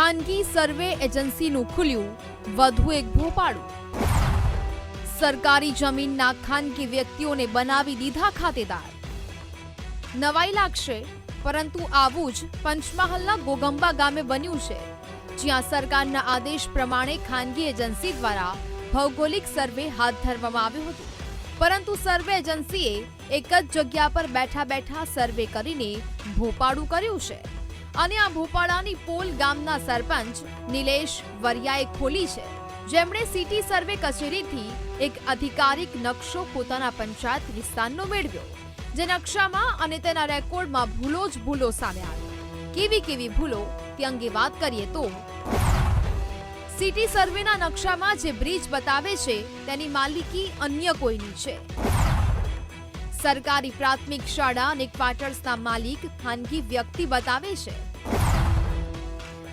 ખાનગી સર્વે એજન્સીનું ખુલ્યું, વધુ એક ભોપાળું. સરકારી જમીનના ખાનગી વ્યક્તિઓને બનાવી દીધા ખાતેદાર. નવાઈ લાગશે, પરંતુ આવું જ પંચમહાલના ગોગંબા ગામે બન્યું છે, જ્યાં સરકારના આદેશ પ્રમાણે ખાનગી એજન્સી દ્વારા ભૌગોલિક સર્વે હાથ ધરવામાં આવ્યો હતો. પરંતુ સર્વે એજન્સીએ એક જ જગ્યા પર બેઠા બેઠા સર્વે કરીને ભોપાળું કર્યું છે. અને આ ભોપાળાની પોલ ગામના સરપંચ નિલેશ વરિયાએ ખોલી છે. જેમણે સિટી સર્વે કચેરીથી એક અધિકારિક નકશો પોતાના પંચાયત વિસ્તારનો મેળવ્યો. જે નકશામાં અને તેના રેકોર્ડમાં ભૂલો જ ભૂલો સામે આવી. કેવી કેવી ભૂલો? તે અંગે વાત કરીએ તો સિટી સર્વેના નકશામાં જે બ્રિજ બતાવે છે, તેની માલિકી અન્ય કોઈની છે. સરકારી પ્રાથમિક શાળા અને ક્વાર્ટર્સના માલિક ખાનગી વ્યક્તિ બતાવે છે.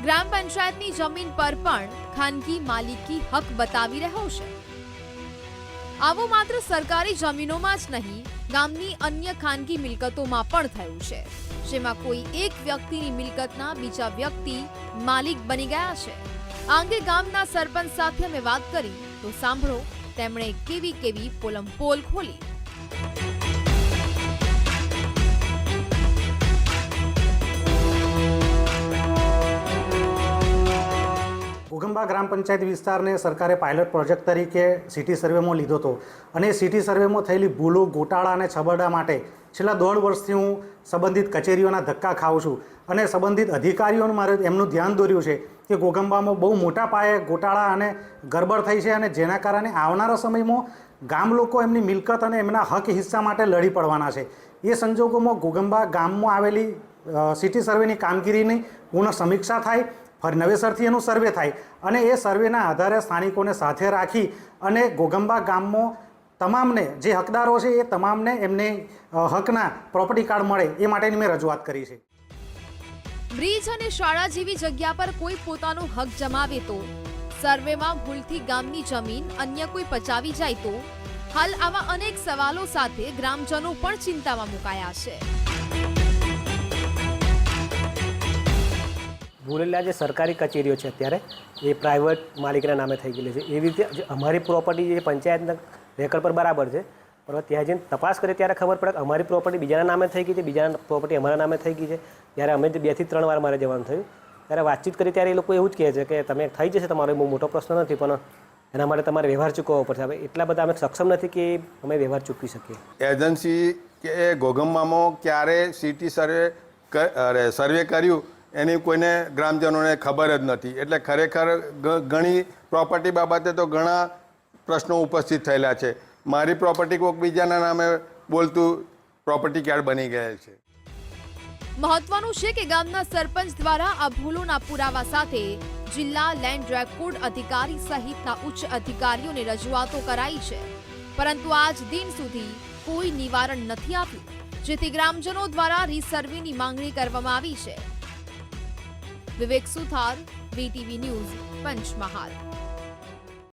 ગ્રામ પંચાયતની જમીન પર પણ ખાનગી માલિકી હક બતાવી રહ્યો છે. આવું માત્ર સરકારી જમીનોમાં જ નહીં, ગામની અન્ય ખાનગી મિલકતોમાં પણ થયું છે. જેમાં કોઈ એક વ્યક્તિની મિલકતના બીજા વ્યક્તિ માલિક બની ગયા છે. આ અંગે ગામના સરપંચ સાથે અમે વાત કરી, તો સાંભળો, તેમણે કેવી કેવી પોલમ પોલ ખોલી. ઘોગંબા ગ્રામ પંચાયત વિસ્તારને સરકારે પાયલટ પ્રોજેક્ટ તરીકે સિટી સર્વેમાં લીધો હતો. અને સિટી સર્વેમાં થયેલી ભૂલો, ગોટાળા અને છબરડા માટે છેલ્લા દોઢ વર્ષથી હું સંબંધિત કચેરીઓના ધક્કા ખાઉં છું. અને સંબંધિત અધિકારીઓનું મારે એમનું ધ્યાન દોર્યું છે કે ગોગંબામાં બહુ મોટા પાયે ગોટાળા અને ગરબડ થઈ છે અને જેના કારણે આવનારા સમયમાં ગામ લોકો એમની મિલકત અને એમના હક હિસ્સા માટે લડી પડવાના છે. એ સંજોગોમાં ગોગંબા ગામમાં આવેલી સિટી સર્વેની કામગીરીની પૂર્ણ સમીક્ષા થાય ફરી નવેસરથી એનું સર્વે થાય અને એ સર્વેના આધારે સ્થાનિકોને સાથે રાખી અને ગોગંબા ગામમાં તમામને જે હકદારો છે એ તમામને એમને હકના પ્રોપર્ટી કાર્ડ મળે એ માટેની મેં રજૂઆત કરી છે. બ્રિજ અને શાળા જેવી જગ્યા પર કોઈ પોતાનો હક જમાવે તો? સર્વેમાં ભૂલથી ગામની જમીન અન્ય કોઈ પચાવી જાય તો? હાલ આવા અનેક સવાલો સાથે ગ્રામજનો પણ ચિંતામાં મુકાયા છે. ભૂલેલા જે સરકારી કચેરીઓ છે અત્યારે, એ પ્રાઇવેટ માલિકના નામે થઈ ગયેલી છે. એવી રીતે અમારી પ્રોપર્ટી જે પંચાયતના રેકર્ડ પર બરાબર છે, પણ ત્યાં જઈને તપાસ કરીએ ત્યારે ખબર પડે કે અમારી પ્રોપર્ટી બીજાના નામે થઈ ગઈ છે, બીજાના પ્રોપર્ટી અમારા નામે થઈ ગઈ છે. ત્યારે અમે બેથી ત્રણ વાર મારે જવાનું થયું. ત્યારે વાતચીત કરી ત્યારે એ લોકો એવું જ કહે છે કે તમે થઈ જશે, તમારો બહુ મોટો પ્રશ્ન નથી, પણ એના માટે તમારે વ્યવહાર ચૂકવવો પડશે. હવે એટલા બધા અમે સક્ષમ નથી કે અમે વ્યવહાર ચૂકવી શકીએ. એજન્સી કે ગોગમમામાં ક્યારે સિટી સર્વે અરે સર્વે કર્યું એની કોઈને ગ્રામજનોને ખબર જ નથી. એટલે ખરેખર ઘણી પ્રોપર્ટી બાબતે તો ઘણા પ્રશ્નો ઉપસ્થિત થયેલા છે. મારી પ્રોપર્ટી કોઈક બીજાના નામે બોલતું પ્રોપર્ટી કાર્ડ બની ગયેલ છે. મહત્વનું છે કે ગામના સરપંચ દ્વારા આ ભૂલોના પુરાવા સાથે જિલ્લા લેન્ડ રેકોર્ડ અધિકારી સહિતના ઉચ્ચ અધિકારીઓને રજૂઆતો કરાઈ છે. પરંતુ આજ દિન સુધી કોઈ નિવારણ નથી આપ્યું, જેથી ગ્રામજનો દ્વારા રીસર્વેની માંગણી કરવામાં આવી છે. Vivek Suthar VTV news Panchmahal.